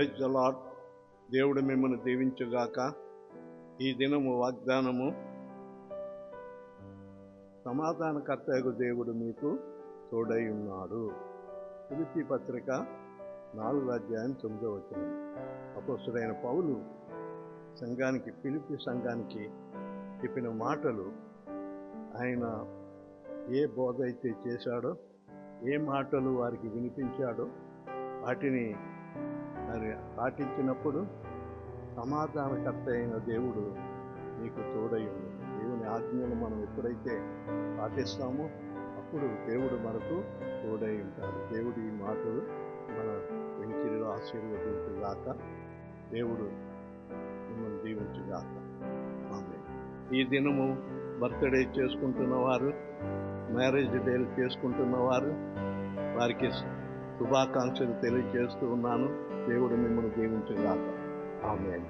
Praise the lord దేవుడు మిమ్మల్ని దీవించుగాక. ఈ దినము వాగ్దానము. సమాధానకర్తయగు దేవుడు మీకు తోడై ఉన్నాడు. పిలిపి పత్రిక నాలుగు అధ్యాయం తొమ్మిదో వచ్చిన అపోసుడైన పౌలు సంఘానికి పిలిపి సంఘానికి చెప్పిన మాటలు ఆయన ఏ బోధ అయితే చేశాడో ఏ మాటలు వారికి వినిపించాడో వాటిని మరి పాటించినప్పుడు సమాధానకర్త అయిన దేవుడు మీకు తోడై దేవుని ఆజ్ఞలు మనం ఎప్పుడైతే పాటిస్తామో అప్పుడు దేవుడు మనకు తోడై ఉంటాడు. దేవుడు ఈ మాటలు మన వెంకిరిలో ఆశీర్వదించుగాక దేవుడు మిమ్మల్ని దీవించుగాక. ఆమె ఈ దినము బర్త్డే చేసుకుంటున్న వారు మ్యారేజ్ డేలు చేసుకుంటున్న వారు వారికి శుభాకాంక్షలు తెలియజేస్తూ ఉన్నాను. దేవుడు మిమ్మల్ని దీవించుగాక. ఆమె